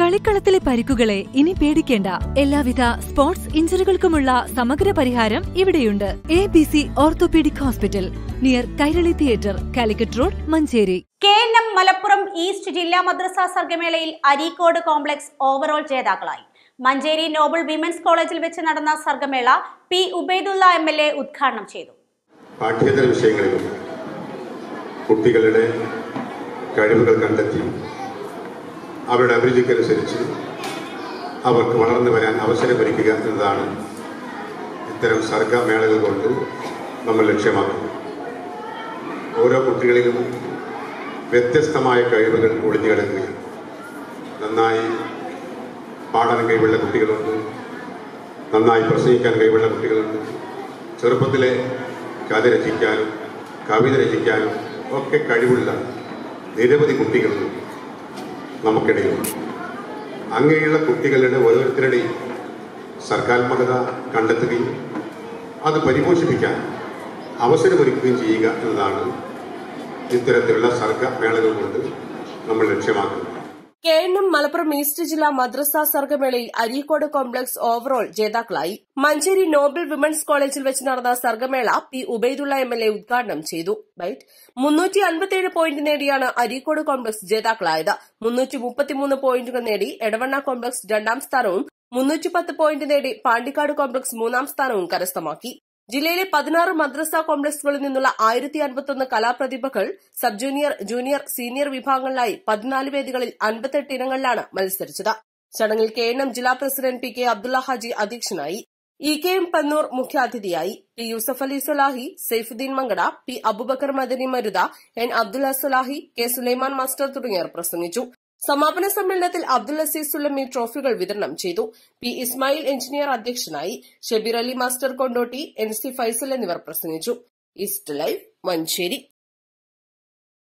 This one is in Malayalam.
കളിക്കളത്തിലെ പരിക്കുകളെ ഇനി പേടിക്കേണ്ട. എല്ലാവിധ സ്പോർട്സ് ഇഞ്ചുറികൾക്കുമുള്ള സമഗ്ര പരിഹാരം ഇവിടെയുണ്ട്. A B C orthopaedic hospital near Kairali theatre Calicut road Manjeri. K N M Malappuram east ജില്ലാ മദ്രസ സർഗമേളയിൽ അരീക്കോട് കോംപ്ലക്സ് ഓവറോൾ ജേതാക്കളായി. മഞ്ചേരി നോബിൾ വിമൻസ് കോളേജിൽ വെച്ച് നടന്ന Sargamela P Ubaidulla M L A ഉദ്ഘാടനം ചെയ്തു. പാഠ്യേതര വിഷയങ്ങളിലും കുട്ടികളുടെ കഴിവുകൾ കണ്ടെത്തി അവരുടെ അഭിരുചിക്കനുസരിച്ച് അവർക്ക് വളർന്നു വരാൻ അവസരമൊരുക്കുക എന്നതാണ് ഇത്തരം സർഗമേളകൾ കൊണ്ട് നമ്മൾ ലക്ഷ്യമാക്കുന്നത്. ഓരോ കുട്ടികളിലും വ്യത്യസ്തമായ കഴിവുകൾ ഒളിഞ്ഞു കിടക്കുകയാണ്. നന്നായി പാടാൻ കഴിവുള്ള കുട്ടികളുണ്ട്. നന്നായി പ്രസംഗിക്കാൻ കഴിവുള്ള കുട്ടികളുണ്ട്. ചെറുപ്പത്തിലെ കഥ രചിക്കാനും കവിത രചിക്കാനും ഒക്കെ കഴിവുള്ള നിരവധി കുട്ടികൾ നമുക്കിടയിലുണ്ട് അങ്ങനെയുള്ള കുട്ടികളുടെ ഓരോരുത്തരുടെയും സർഗാത്മകത കണ്ടെത്തുകയും അത് പരിപോഷിപ്പിക്കാൻ അവസരമൊരുക്കുകയും ചെയ്യുക എന്നതാണ് ഇത്തരത്തിലുള്ള സർഗമേളകൾ കൊണ്ട് നമ്മൾ ലക്ഷ്യമാക്കുന്നത്. K N M Malappuram east ജില്ലാ മദ്രസ സർഗമേളയിൽ അരീക്കോട് കോംപ്ലക്സ് ഓവറോൾ ജേതാക്കളായി. മഞ്ചേരി നോബൽ വിമൻസ് കോളേജിൽ വെച്ച് നടന്ന Sargamela P Ubaidulla M L A ഉദ്ഘാടനം ചെയ്തു. ബൈറ്റ് മുന്നൂറ്റി അൻപത്തിയേഴ് പോയിന്റ് നേടിയാണ് അരീക്കോട് കോംപ്ലക്സ് ജേതാക്കളായത്. പോയിന്റുകൾ നേടി എടവണ്ണ കോംപ്ലക്സ് രണ്ടാം സ്ഥാനവും മുന്നൂറ്റി പത്ത് പോയിന്റ് നേടി പാണ്ടിക്കാട് കോംപ്ലക്സ് മൂന്നാം സ്ഥാനവും കരസ്ഥമാക്കി. ജില്ലയിലെ പതിനാറ് മദ്രസ കോംപ്ലക്സുകളിൽ നിന്നുള്ള ആയിരത്തി അൻപത്തൊന്ന് കലാപ്രതിഭകൾ സബ് ജൂനിയർ ജൂനിയർ സീനിയർ വിഭാഗങ്ങളിലായി പതിനാല് വേദികളിൽ അൻപത്തെട്ട് ഇനങ്ങളിലാണ് മത്സരിച്ചത്. ചടങ്ങിൽ കെ എൻ എം ജില്ലാ president P K Abdulla Haji അധ്യക്ഷനായി ഇ കെ എം പന്നൂർ മുഖ്യാതിഥിയായി P Yusuf Ali Salahi Saifuddin Mankada P Abubakar Madani Maruta N Abdulla Sulahi K Sulaiman master തുടങ്ങിയവർ പ്രസംഗിച്ചു. സമാപന സമ്മേളനത്തിൽ അബ്ദുൽ അസീസ് സുലമി ട്രോഫികൾ വിതരണം ചെയ്തു. പി ഇസ്മായിൽ എഞ്ചിനീയർ അധ്യക്ഷനായി Shebeer Ali master Kondotty N C Faisal എന്നിവർ പ്രസംഗിച്ചു. East live Manjeri.